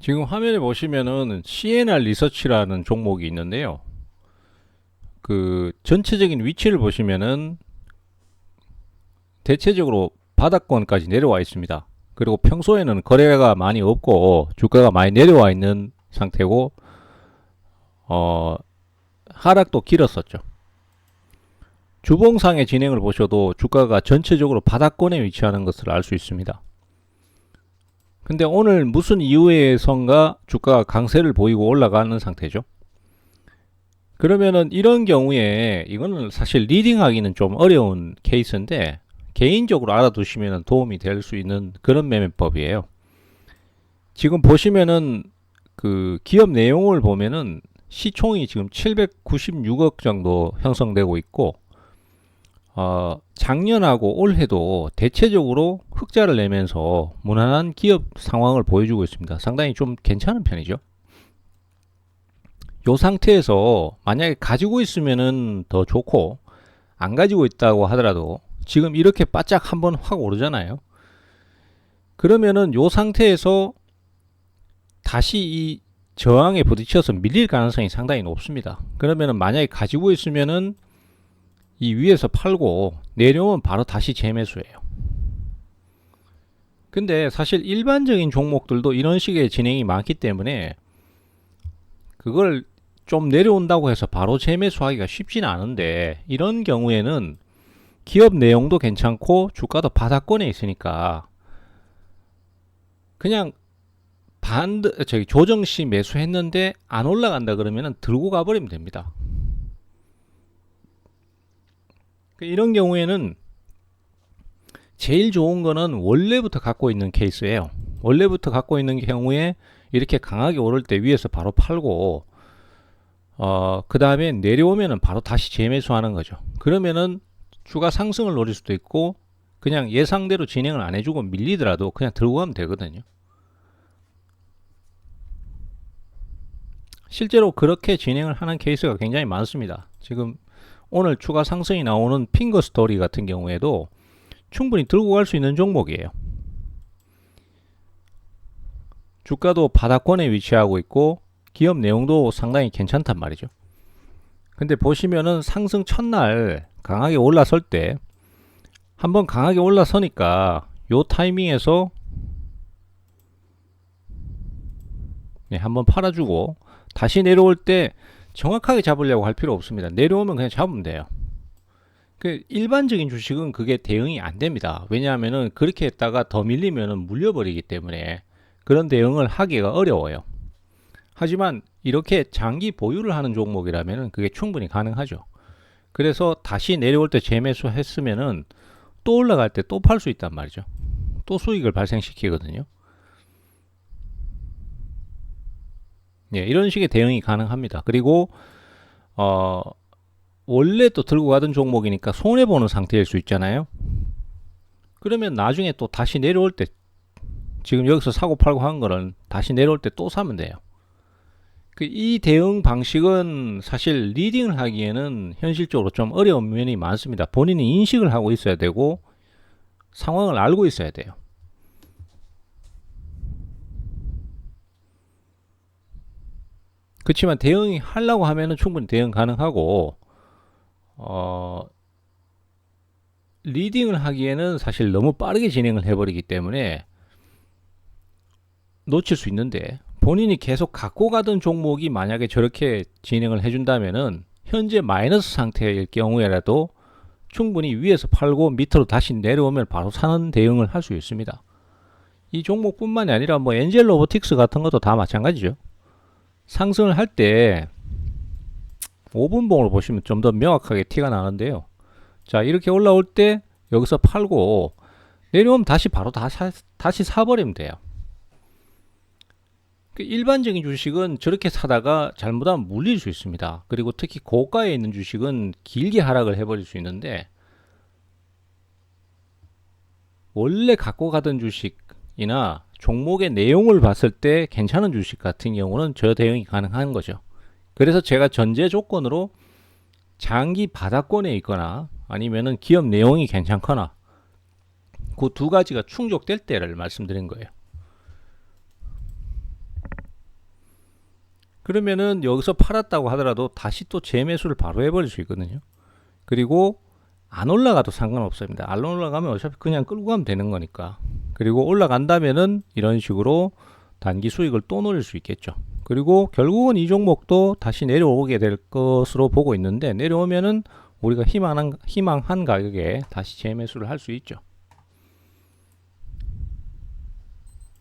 지금 화면에 보시면은 CNR 리서치라는 종목이 있는데요. 그 전체적인 위치를 보시면은 대체적으로 바닥권까지 내려와 있습니다. 그리고 평소에는 거래가 많이 없고 주가가 많이 내려와 있는 상태고 어 하락도 길었었죠. 주봉상의 진행을 보셔도 주가가 전체적으로 바닥권에 위치하는 것을 알 수 있습니다. 근데 오늘 무슨 이유에선가 주가가 강세를 보이고 올라가는 상태죠. 그러면은 이런 경우에 이거는 사실 리딩하기는 좀 어려운 케이스인데 개인적으로 알아두시면 도움이 될 수 있는 그런 매매법이에요. 지금 보시면은 그 기업 내용을 보면은 시총이 지금 796억 정도 형성되고 있고 어, 작년하고 올해도 대체적으로 흑자를 내면서 무난한 기업 상황을 보여주고 있습니다. 상당히 좀 괜찮은 편이죠. 요 상태에서 만약에 가지고 있으면은 더 좋고 안 가지고 있다고 하더라도 지금 이렇게 바짝 한번 확 오르잖아요. 그러면은 요 상태에서 다시 이 저항에 부딪혀서 밀릴 가능성이 상당히 높습니다. 그러면은 만약에 가지고 있으면은 이 위에서 팔고 내려오면 바로 다시 재매수해요. 근데 사실 일반적인 종목들도 이런 식의 진행이 많기 때문에 그걸 좀 내려온다고 해서 바로 재매수하기가 쉽지는 않은데 이런 경우에는 기업 내용도 괜찮고 주가도 바닥권에 있으니까 그냥 반드 저기 조정 시 매수했는데 안 올라간다 그러면은 들고 가버리면 됩니다. 그 이런 경우에는 제일 좋은 거는 원래부터 갖고 있는 케이스예요. 원래부터 갖고 있는 경우에 이렇게 강하게 오를 때 위에서 바로 팔고 어, 그 다음에 내려오면은 바로 다시 재매수하는 거죠. 그러면은 주가 상승을 노릴 수도 있고 그냥 예상대로 진행을 안 해주고 밀리더라도 그냥 들고 가면 되거든요. 실제로 그렇게 진행을 하는 케이스가 굉장히 많습니다. 지금 오늘 추가 상승이 나오는 핑거 스토리 같은 경우에도 충분히 들고 갈 수 있는 종목이에요. 주가도 바닥권에 위치하고 있고 기업 내용도 상당히 괜찮단 말이죠. 근데 보시면은 상승 첫날 강하게 올라설 때 한번 강하게 올라서니까 요 타이밍에서 네, 한번 팔아주고 다시 내려올 때 정확하게 잡으려고 할 필요 없습니다. 내려오면 그냥 잡으면 돼요. 그 일반적인 주식은 그게 대응이 안 됩니다. 왜냐하면은 그렇게 했다가 더 밀리면은 물려버리기 때문에 그런 대응을 하기가 어려워요. 하지만 이렇게 장기 보유를 하는 종목이라면은 그게 충분히 가능하죠. 그래서 다시 내려올 때 재매수 했으면은 또 올라갈 때 또 팔 수 있단 말이죠. 또 수익을 발생시키거든요. 예, 이런 식의 대응이 가능합니다. 그리고 어, 원래 또 들고 가던 종목이니까 손해 보는 상태일 수 있잖아요. 그러면 나중에 또 다시 내려올 때 지금 여기서 사고 팔고 한 거는 다시 내려올 때 또 사면 돼요. 그 이 대응 방식은 사실 리딩을 하기에는 현실적으로 좀 어려운 면이 많습니다. 본인이 인식을 하고 있어야 되고 상황을 알고 있어야 돼요. 그렇지만 대응이 하려고 하면은 충분히 대응 가능하고 어 리딩을 하기에는 사실 너무 빠르게 진행을 해버리기 때문에 놓칠 수 있는데 본인이 계속 갖고 가던 종목이 만약에 저렇게 진행을 해준다면은 현재 마이너스 상태일 경우에라도 충분히 위에서 팔고 밑으로 다시 내려오면 바로 사는 대응을 할 수 있습니다. 이 종목뿐만이 아니라 뭐 엔젤 로보틱스 같은 것도 다 마찬가지죠. 상승을 할 때 5분봉으로 보시면 좀 더 명확하게 티가 나는데요. 자, 이렇게 올라올 때 여기서 팔고 내려오면 다시 바로 다 사, 다시 사버리면 돼요. 그 일반적인 주식은 저렇게 사다가 잘못하면 물릴 수 있습니다. 그리고 특히 고가에 있는 주식은 길게 하락을 해버릴 수 있는데 원래 갖고 가던 주식 이나 종목의 내용을 봤을 때 괜찮은 주식 같은 경우는 저 대응이 가능한 거죠. 그래서 제가 전제 조건으로 장기 바닥권에 있거나 아니면은 기업 내용이 괜찮거나 그 두 가지가 충족될 때를 말씀드린 거예요. 그러면은 여기서 팔았다고 하더라도 다시 또 재매수를 바로 해버릴 수 있거든요. 그리고 안 올라가도 상관없습니다. 안 올라가면 어차피 그냥 끌고 가면 되는 거니까. 그리고 올라간다면은 이런 식으로 단기 수익을 또 노릴 수 있겠죠. 그리고 결국은 이 종목도 다시 내려오게 될 것으로 보고 있는데 내려오면은 우리가 희망한, 희망한 가격에 다시 재매수를 할 수 있죠.